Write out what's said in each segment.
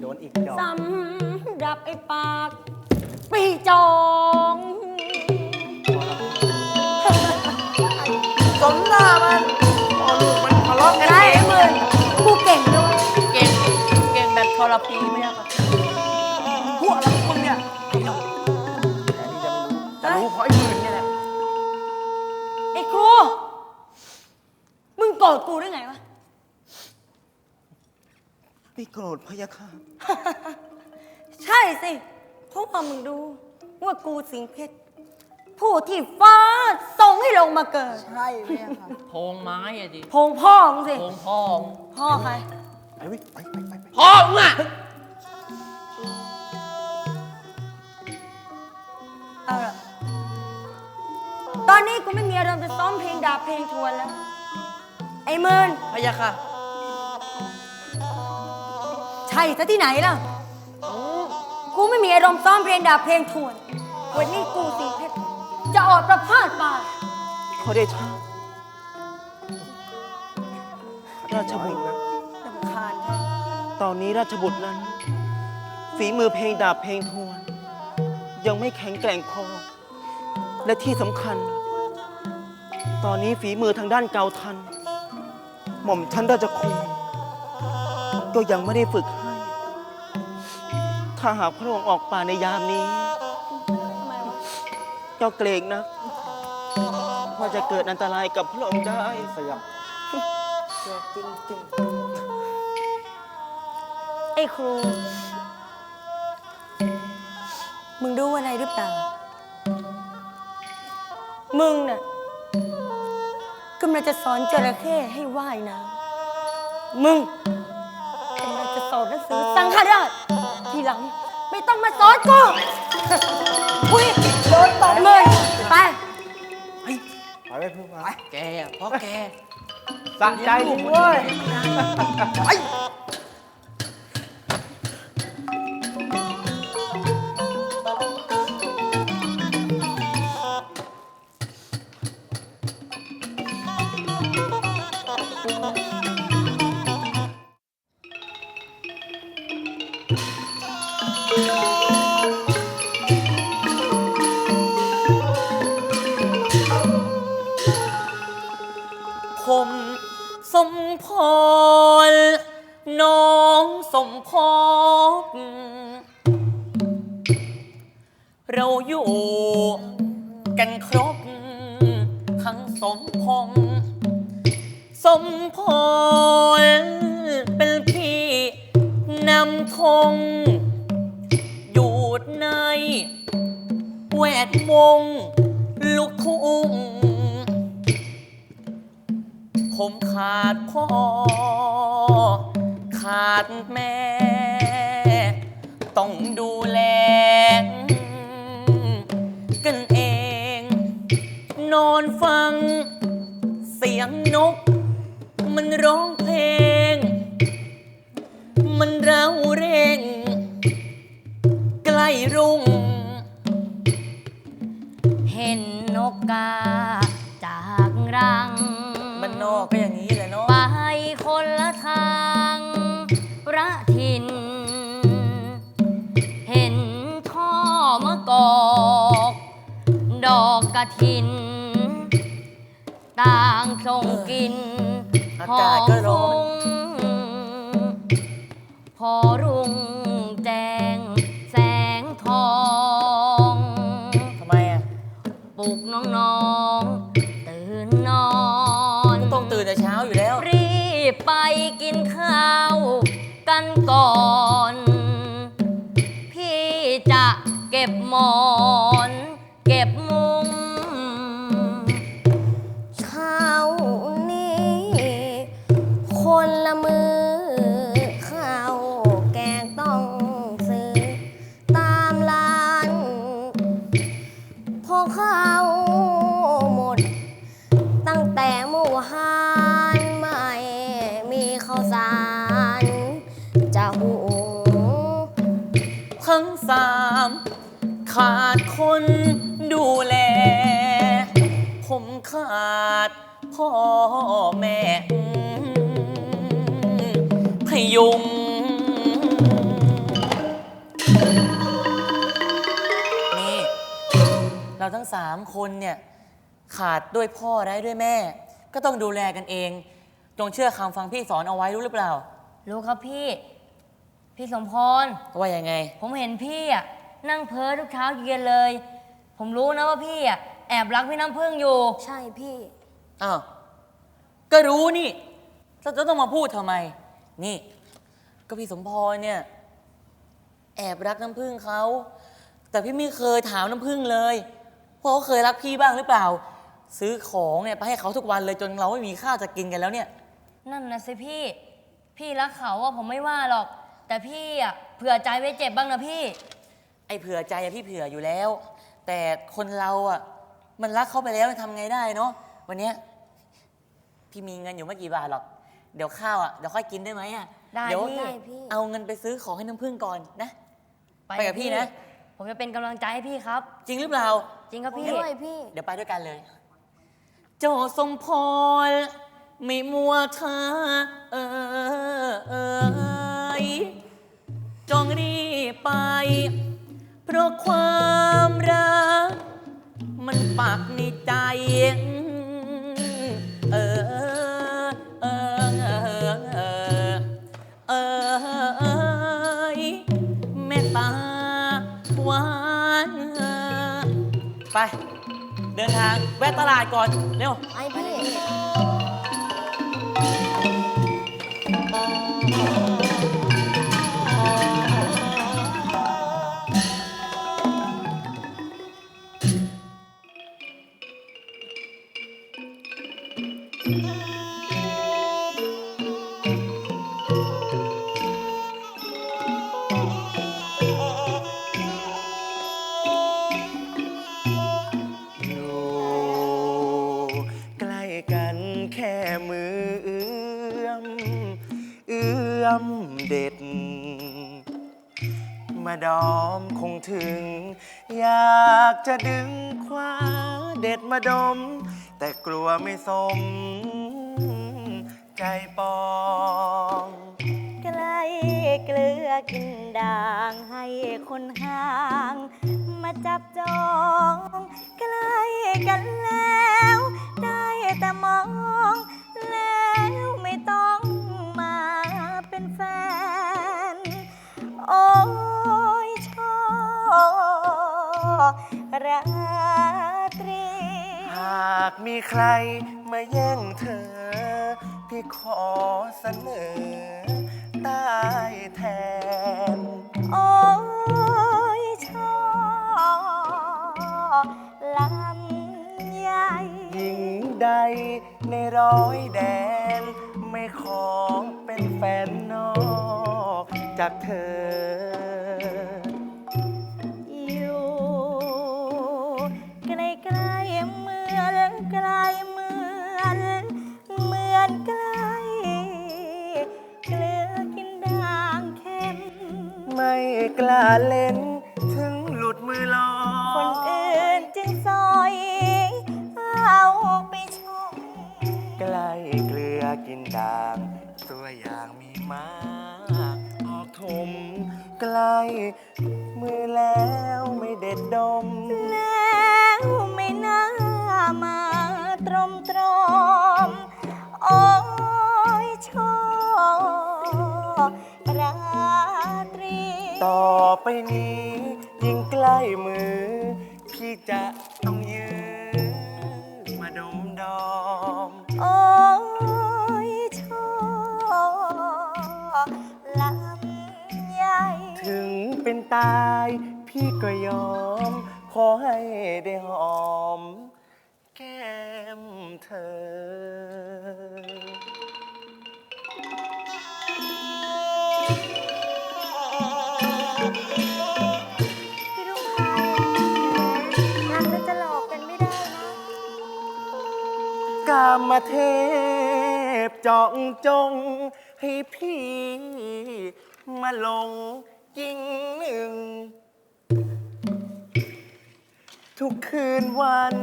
โดนอีกดอก สำหรับไอ้ปาก ปีจองสมหน้ามันพ่อลูกมันทะเลาะกันได้เองมึงกูเก่งด้วยเก่งเก่งแบบทรพีไม่ยากครับพวกอะไรของมึงเนี่ยไอ้หนุ่มแต่นี่จะไม่รู้จะรู้เพราะไอ้หมื่นเนี่ยแหละ ไอ้ครู มึงโกรธกูได้ไงวะ ไม่โกร ธพะยะค่ะ ใช่สิ เพราะว่ามึงดูว่ากูสิงเพชร ผู้ที่ฟ้าส่งให้ลงมาเกิด ใช่ไหมค่ะโพงไม้อะดิพงพ่อมึงสิ โพงพ่องพ่อใคร ไปเว้ยไปไปไปไปพ่อมึงอะเอาล่ะตอนนี้กูไม่มีอารมณ์จะซ้อมเพลงดาบเพลงทวนแล้ว ไอ้เมินพะยะค่ะ ใช่ซะที่ไหนล่ะ กูไม่มีอารมณ์ซ้อมเพลงดาบเพลงทวน วันนี้กูสิงเพชรจะออกประพาสป่า ขอเดชะราชบุตรนะ ลำคาญแท้ตอนนี้ราชบุตรนั้น ฝีมือเพลงดาบเพลงทวน ยังไม่แข็งแกร่งพอ และที่สำคัญ ตอนนี้ฝีมือทางด้านเกาทัน หม่อมชั้นราชคง ก็ยังไม่ได้ฝึกให้ ถ้าหากพระองค์ออกป่าในยามนี้ทำไมวะเจ้าเกรงนะว่าจะเกิดอันตรายกับพระองค์ได้เสียบเสียบจริงจริงไอ้ครู มึงรู้อะไรหรือเปล่า มึงน่ะกำลังจะสอนจระเข้ให้ว่ายน้ำมึง อนหนังสือสังฆราชทีหลังไม่ต้องมาสอนกูคุยโดนตบมือไปไปไปเพื่อนมาแกอะเพราะแกสะใจดิเว้ย ง อยู่ในแวดวง ลูกทุ่ง ผมขาดพ่อ ขาดแม่ ต้องดูแล กันเอง นอนฟัง เสียงนก มันร้องเพลง มันเร้าเร่ง ใกล้รุ่ง เห็นนกกาจากรัง มันนอกก็อย่างนี้แหละเนาะไปคนละทางระทิน เห็นท่อมะกอก ดอกกระถิน ต่างส่งกิน อากาศก็ร้อน สามคนเนี่ยขาดด้วยพ่อได้ด้วยแม่ ก็ต้องดูแลกันเอง จงเชื่อคำฟังพี่สอนเอาไว้รู้หรือเปล่า รู้ครับพี่ พี่สมพร ว่ายังไง ผมเห็นพี่อะนั่งเพ้อทุกเช้าเย็นเลย ผมรู้นะว่าพี่อะแอบรักพี่น้ำพึ่งอยู่ ใช่พี่ อ้าวก็รู้นี่จะจะต้องมาพูดทำไม นี่ ก็พี่สมพรเนี่ย แอบรักน้ำพึ่งเขา แต่พี่ไม่เคยถามน้ำพึ่งเลย ว่าเขาเคยรักพี่บ้างหรือเปล่า ซื้อของเนี่ยไปให้เขาทุกวันเลยจนเราไม่มีข้าวจะกินกันแล้วเนี่ย นั่นนะสิพี่ พี่รักเขาว่าผมไม่ว่าหรอก แต่พี่อะเผื่อใจไว้เจ็บบ้างนะพี่ ไอ้เผื่อใจอะพี่เผื่ออยู่แล้ว แต่คนเราอะมันรักเขาไปแล้วมันทำไงได้เนาะวันเนี้ยพี่มีเงินอยู่ไม่กี่บาทหรอก เดี๋ยวข้าวอะเดี๋ยวค่อยกินได้ไหมอะได้เดี๋ยวพี่ได้พี่ เอาเงินไปซื้อของให้น้ำพึ่งก่อนนะ ไปกับพี่นะ ผมจะเป็นกำลังใจให้พี่ครับ จริงหรือเปล่า จริงครับพี่ ด้วยพี่เดี๋ยวไปด้วยกันเลย เจ้าสมพร ไม่มัวช้าเออเอยจงรีบไป เพราะความรัก มันปักในใจ ไป เดินทางแวะตลาดก่อน เร็ว ไปพี่ จะดึงคว้าเด็ดมาดม แต่กลัวไม่สม ใจปอง ใกล้เกลือกินด่างให้คนห่าง มาจับจอง ใกล้กันแล้ว ได้แต่มอง ราตรี หากมีใครมาแย่งเธอ พี่ขอเสนอใต้แทน โอ้ยชอบลำใหญ่หญิงใดในร้อยแดน ไม่ขอเป็นแฟนนอกจากเธอ ใจะต้องยืนมาดมดอม โอ้ยชอบลำใหญ่ถึงเป็นตายพี่ก็ยอม ขอให้ได้หอม แก้มเธอ มเทพจองจง ให้พี่มาลงจริงหนึ่ง ทุกคืนวัน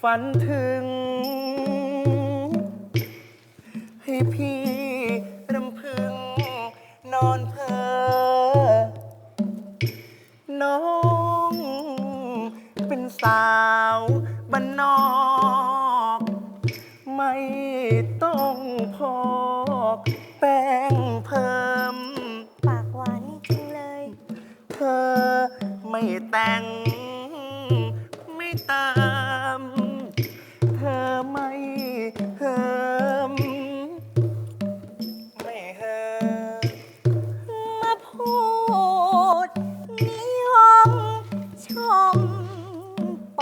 ฝันถึง ให้พี่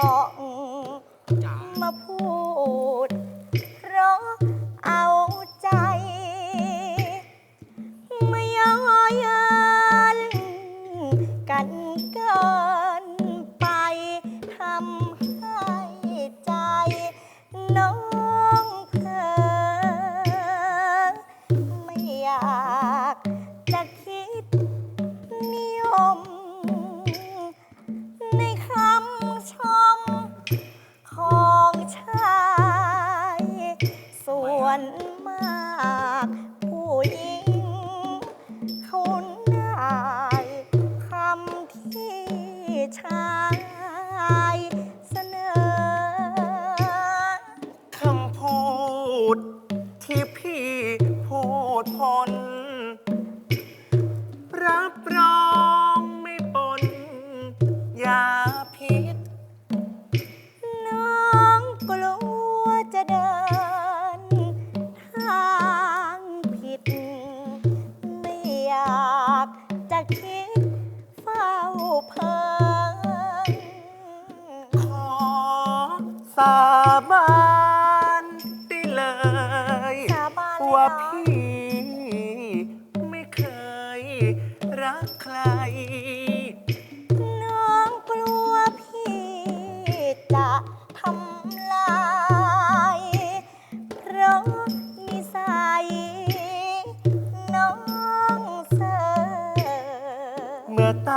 ป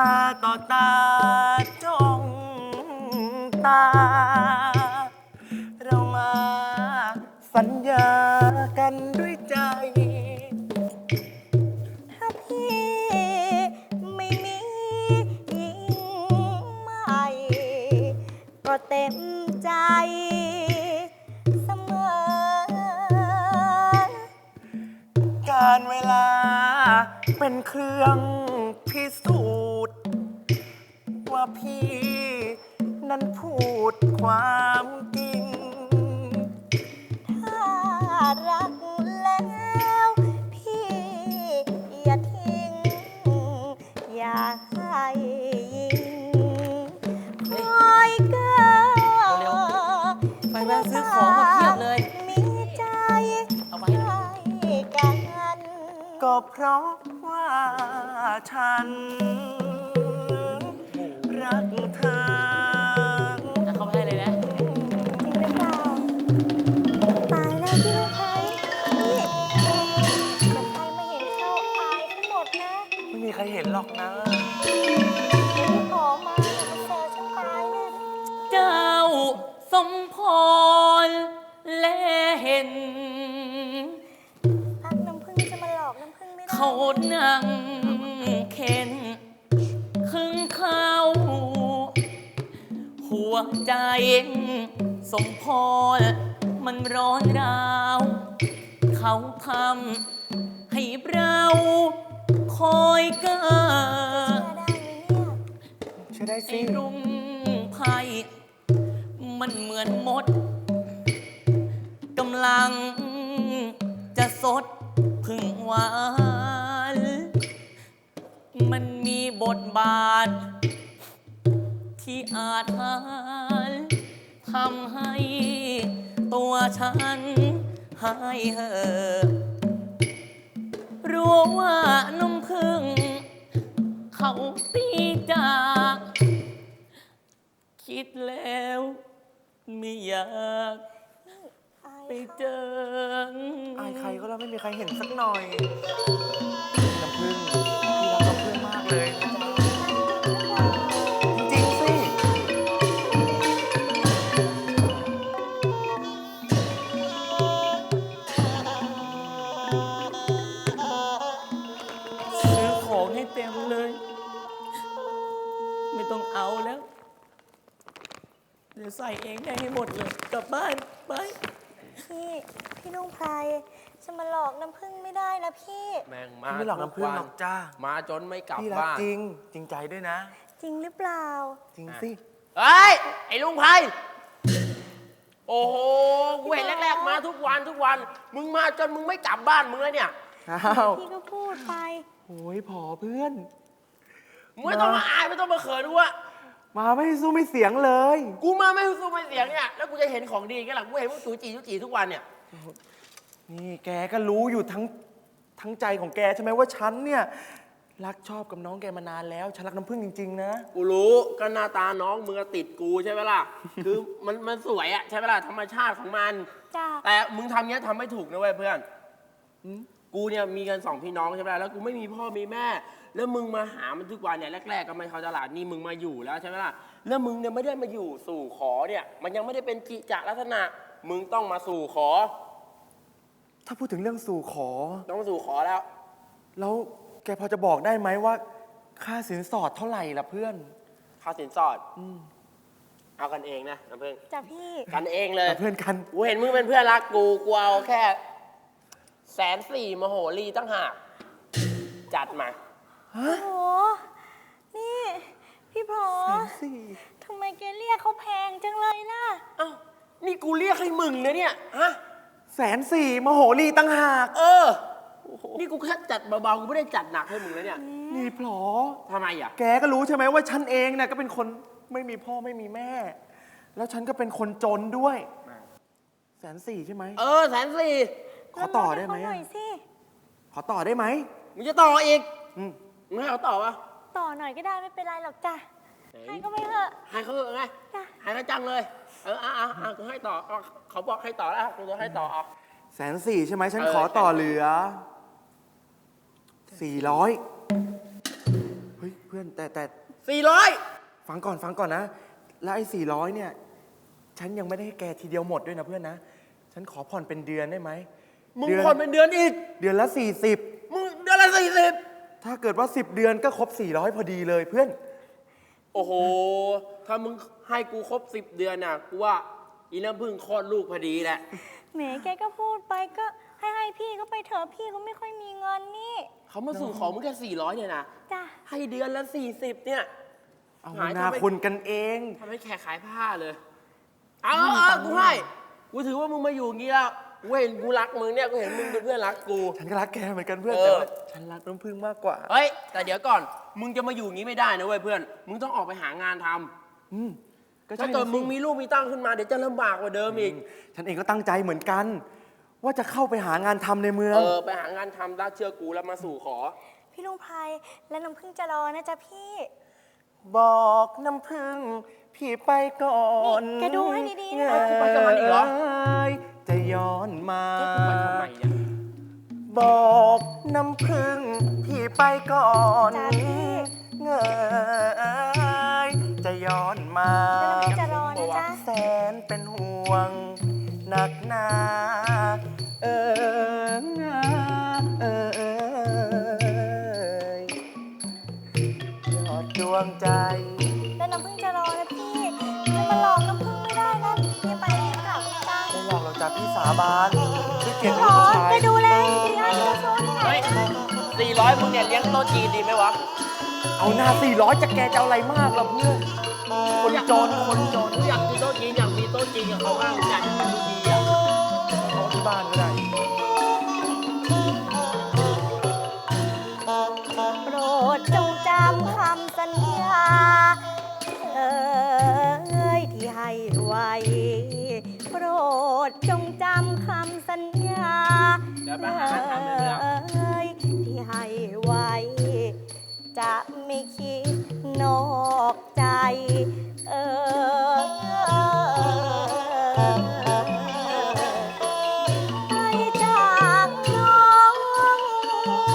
ตาต่อตาจ้องตา เรามาสัญญากันด้วยใจ ถ้าพี่ไม่มีหญิงใหม่ ก็เต็มใจ เสมอ การเวลาเป็นเครื่อง นั้นพูดความจริง ถ้ารักแล้ว พี่อย่าทิ้ง อย่าให้ยิงคอยเกิดไปแวะซื้อของมาเพียบเลย มีใจเอาไว้ให้กัน ก็เพราะ ดนั่งเข็นครึ่งเข้า หัวใจสมพรมันร้อนราว เขาทำให้เราคอยเกิดเชื่อได้ไหมเนี่ยช่วยได้ไอ้สิรุงไพ่มันเหมือนมดกำลังจะสดพึ่งหวาน มันมีบทบาท ที่อาจหารทำให้ตัวฉันหายเห่อรู้ว่าน้ำพึ่ง เขาตีจากคิดแล้วไม่อยากไปเจอ อายใครก็แล้วไม่มีใครเห็นสักหน่อยน้ำพึ่ง เลย จริงสิ ซื้อของให้เต็มเลย ไม่ต้องเอาแล้ว เดี๋ยวใส่เองได้ให้หมดเลย กลับบ้าน ไป พี่พี่ลุงไพรจะมาหลอกน้ำผึ้งไม่ได้นะพี่แม่งมาพี่ไม่หลอกน้ำพึ่งหรอกจ้า มาจนไม่กลับพี่รักบ้านจริง จริงใจด้วยนะ จริงหรือเปล่า จริงสิเฮ้ย ไอ้ลุงไพโอ้โห กูเห็นแรก ๆ มาทุกวันทุกวัน มึงมาจนมึงไม่กลับบ้านมึงแล้วเนี่ย อ้าวพี่ก็พูดไป โอ้ยพอเพื่อน มึงไม่ต้องมาอายไม่ต้องมาเขินกูว่า มาไม่สู้ไม่เสียงเลย กูมาไม่สู้ไม่เสียงเนี่ย แล้วกูจะเห็นของดีกันหลังกูเห็นมึงจูจีจูจีทุกวันเนี่ย นี่แกก็รู้อยู่ทั้งทั้งใจของแกใช่ไหมว่าฉันเนี่ย รักชอบกับน้องแกมานานแล้ว ฉันรักน้ำพึ่งจริง ๆ นะ กูรู้ก็หน้าตาน้องมึงอะติดกูใช่ไหมล่ะ คือมันมันสวยอะใช่ไหมล่ะธรรมชาติของมัน จ้า แต่มึงทำเนี้ยทำไม่ถูกนะเว้ยเพื่อน กูเนี่ยมีกันสองพี่น้องใช่ไหมล่ะแล้วกูไม่มีพ่อมีแม่ แล้วมึงมาหามันทุกวันเนี่ยแรกๆก็ไม่เข้าตลาดนี่มึงมาอยู่แล้วใช่ไหมล่ะแล้วมึงเนี่ยไม่ได้มาอยู่สู่ขอเนี่ยมันยังไม่ได้เป็นกิจลักษณะ มึงต้องมาสู่ขอ ถ้าพูดถึงเรื่องสู่ขอ ต้องสู่ขอแล้ว แล้วแกพอจะบอกได้ไหมว่า ค่าสินสอดเท่าไหร่ล่ะเพื่อน ค่าสินสอดเอากันเองนะน้ำพึ่งจ้าพี่ กันเองเลยเพื่อนกัน กูเห็นมึงเป็นเพื่อนรักกู กูเอาแค่ แสนสี่มโหรีตั้งหาก จัดมา โอ้โห นี่ พี่พอสี่ทำไมแกเรียกเขาแพงจังเลยล่ะ เอ้า นี่กูเรียกให้มึงนะเนี่ย ฮะ แสนสี่มโหรีตั้งหาก เออ นี่กูแค่จัดเบาๆ กูไม่ได้จัดหนักให้มึงแล้วเนี่ย นี่พลอ ทำไมอะ แกก็รู้ใช่ไหมว่าฉันเองเนี่ยก็เป็นคนไม่มีพ่อไม่มีแม่ แล้วฉันก็เป็นคนจนด้วย แสนสี่ใช่ไหม เออแสนสี่ ขอต่อได้ไหมลดให้เขาหน่อยสิ ขอต่อได้ไหมมึงจะต่ออีกอืมมึงให้เขาต่อปะต่อหน่อยก็ได้ไม่เป็นไรหรอกจ้ะไหนให้ก็ไม่เถอะ ให้เขาเถอะไงจ้ะ ให้เขาจังเลย เอออะอะอะกูให้ต่อเอาเขาบอกให้ต่อแล้วกูจะให้ต่อเอา แสนสี่ใช่ไหมฉันเออ ขอต่อเหลือสี่ร้อยเฮ้ยเพื่อนแต่แต่สี่ร้อยฟังก่อนฟังก่อนนะ แล้วไอ้สี่ร้อยเนี่ย ฉันยังไม่ได้ให้แกทีเดียวหมดด้วยนะเพื่อนนะ ฉันขอผ่อนเป็นเดือนได้ไหม มึงเดือผ่อนเป็นเดือนอีก เดือนละสี่สิบมึงเดือนละสี่สิบถ้าเกิดว่าสิบเดือนก็ครบสี่ร้อยพอดีเลยเพื่อน โอ้โห ถ้ามึงให้กูครบสิบเดือนน่ะ กูว่าอีน้ำพึ่งคลอดลูกพอดีแหละ แหมแกก็พูดไปก็ให้ให้พี่เขาไปเถอะพี่เขาไม่ค่อยมีเงินนี่เขามาสู่ของมึงแค่สี่ร้อยเนี่ยนะ จ้ะให้เดือนละสี่สิบเนี่ย เอาหายหน้าทำไม คุณกันเอง ทำให้แขกขายผ้าเลย เอาเอาเอากูให้ กูถือว่ามึงมาอยู่อย่างงี้แล้ว กูเห็นกูรักมึงเนี่ยกูเห็นมึงเป็นเพื่อนรักกู ฉันก็รักแกเหมือนกันเพื่อนเออ แต่ว่าฉันรักน้ำพึ่งมากกว่าเฮ้ย แต่เดี๋ยวก่อน มึงจะมาอยู่อย่างงี้ไม่ได้นะเว้ยเพื่อน มึงต้องออกไปหางานทำอืมก็ถ้าใช่เกิดนะมึสิงมีลูกมีตั้งขึ้นมาเดี๋ยวจะลำบากกว่าเดิมอีก ฉันเองก็ตั้งใจเหมือนกัน ว่าจะเข้าไปหางานทำในเมืองเออ ไปหางานทำรักเชื่อกูแล้วมาสู่ขอ พี่ลุงไพรและน้ำพึ่งจะรอนะจ๊ะพี่ บอกน้ำพึ่งพี่ไปก่อนนี่แกดูให้ดีๆนะ เอ้ยกูไปกับมันอีกเหรอ จะย้อนมาเจ๊กูไปทำไมเนี่ยบอกน้ำพึ่งพี่ไปก่อนจ้ะพี่ เงยจะย้อนมาแล้วน้ำพึ่งจะรอนะจ๊ะแสนเป็นห่วงหนักหนาเออเออเอยยอดดวงใจ จากพี่สาบานพี่เกียรติหรลูกอผู้ชายจะดูแลดีๆให้จะโซนที่ไหนเฮ้ยสี่ร้อยมึงเนี่ยเลี้ยงโต๊ะจีนดีไหมวะ เอาหน้าสี่ร้อยจะแกจะเอาอะไรมากล่ะเพื่อน คนจนคนจนกูอยากกินโต๊ะจีนอยากมีโต๊ะจีนกับเขาบ้างอยากให้มัน ยวไปหางานทำเลยเนี่ยเอ่ยที่ให้ไว้ จะไม่คิดนอกใจเอให้จากน้อง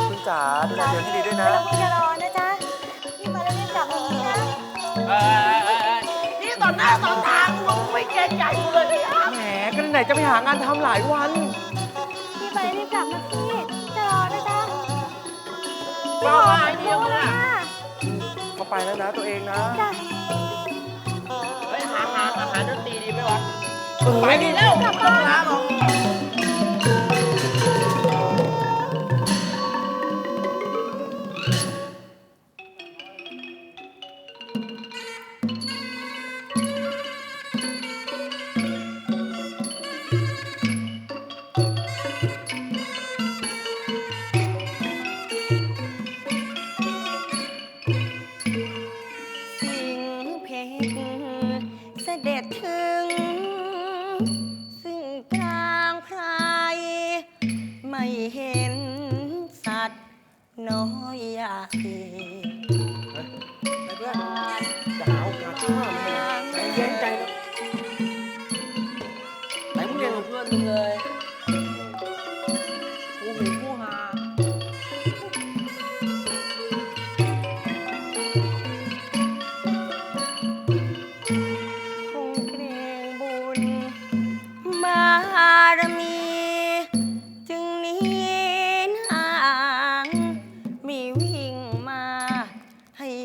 คุณจ๋าดูแลเดือนที่ดีด้วยนะแล้วมึงจะรอนะจ๊ะพี่มาแล้วรีบกลับมานี้นะ เออเออเอนี่ตอนหน้าตอนตากูมึงไม่เกรงใจกูเลยเนี่ยแหมก็ไหนจะไปหางานทำหลายวัน ว่าว่าไอ้เดียวรู้มึงแล้วอะนะเขาไปแล้วนะตัวเองนะจ้ะเฮ้ยหาหาอาหารดนตรีดีไหมวะเออไปดีแล้วไม่ต้องล้าหรอกน้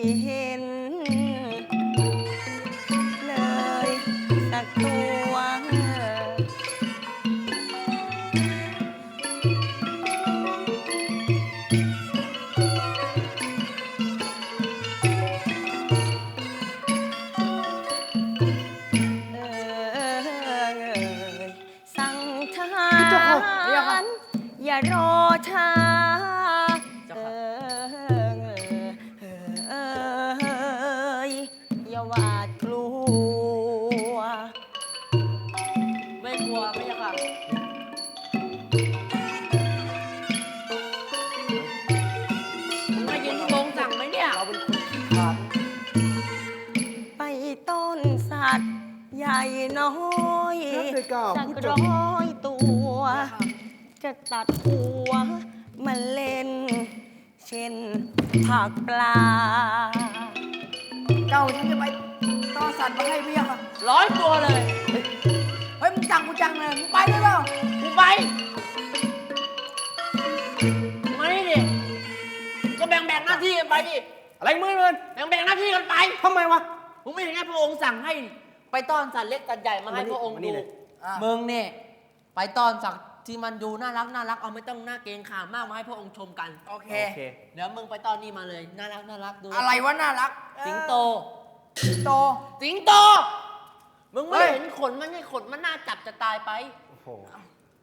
ใน้อยครับเลยก้าวสักผู้จบร้อยตัว จะตัดหัวมันเล่น เช่นผักปลา เจ้าฉันจะไปต้อนสัตว์มาให้เมียค่ะร้อยตัวเลยเฮ้ยมึงจังกูจังเลยมึงไปได้เปล่ากูไปมานี่ดิก็แบ่งแบ่งหน้าที่กันไปดิอะไรมึงเงินแบ่งแบ่งหน้าที่กันไปทำไมวะมึงไม่เห็นไงพระองค์สั่งให้ ไปต้อนสัตว์เล็กสัตว์ใหญ่มาให้มานี่พระองค์มานี่ดูเลยอะ มึงเนี่ยไปต้อนสัตว์ที่มันดูน่ารักน่ารักเอาไม่ต้องหน้าเกรงขามมากมาให้พระองค์ชมกัน โอเค โอเค เดี๋ยวมึงไปต้อนนี่มาเลย น่ารักน่ารักดูอะไรวะน่ารักสิงโต สิงโต สิงโต มึงไม่เฮ้ยเห็นขนมันไงขนมันน่าจับจะตายไป โอ้โห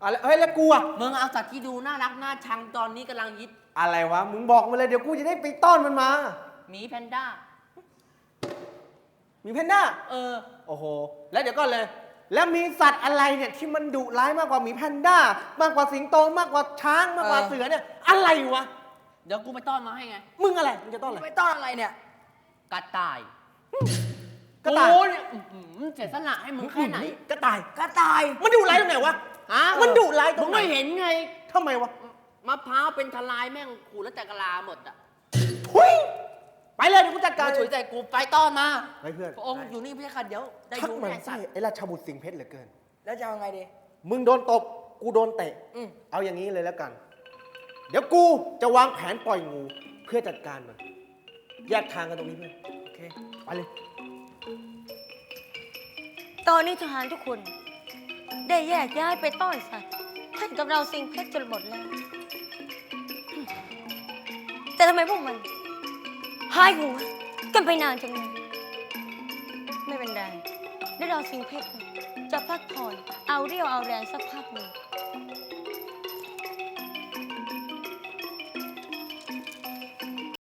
อะไรเฮ้ยแล้วกูอะมึงเอาสัตว์ที่ดูน่ารักน่าชังตอนนี้กำลังฮิตอะไรวะ มึงบอกมาเลยเดี๋ยวกูจะได้ไปต้อนมันมา หมีแพนด้า มีเพนด้า เออ โอ้โห แล้วเดี๋ยวก่อนเลย แล้วมีสัตว์อะไรเนี่ยที่มันดุร้ายมากกว่าหมีแพนด้า มากกว่าสิงโตมากกว่าช้างมากกว่าเออเสือเนี่ยอะไรวะ เดี๋ยวกูไปต้อนมาให้ไง มึงอะไรมึงจะต้อนอะไรไปต้อนอะไรเนี่ยกระต่ายกระต่าย โอ้เนี่ยอื้อหือเสียสละให้มึงแค่ไหนกระต่าย กระต่ายมันดุร้ายตรงไหนวะ ฮะมันดุร้ายตรงไหนมึงไม่เห็นไงทำไมวะ มะพร้าวเป็นทลายแม่งขูดแล้วแต่กะลาหมดอะทุยไป สวยใจกูไปต้อนมาไปเพื่อน พระองค์อยู่นี่พี่ค่ะเดี๋ยวได้ชักดูมันแน่สัไส้ตว์ไอ้ราชบุตรสิงห์เพชรเหลือเกิน แล้วจะเอาไงดี มึงโดนตบ กูโดนเตะ อืม เอาอย่างนี้เลยแล้วกัน เดี๋ยวกูจะวางแผนปล่อยงู เพื่อจัดการมัน แยกทางกันตรงนี้เพื่อน โอเค ไปเลย ตอนนี้ทหารทุกคน ได้แยกย้ายไปต้อนสัตว์ให้กับเราสิงเพชรจนหมดแล้ว แต่ทำไมพวกมันหายหัว กันไปนานจังเลยไม่เป็นไรเดี๋ยวเราสิงเพชรจะพักผ่อนเอาเรี่ยวเอาแรงสักพักหนึ่ง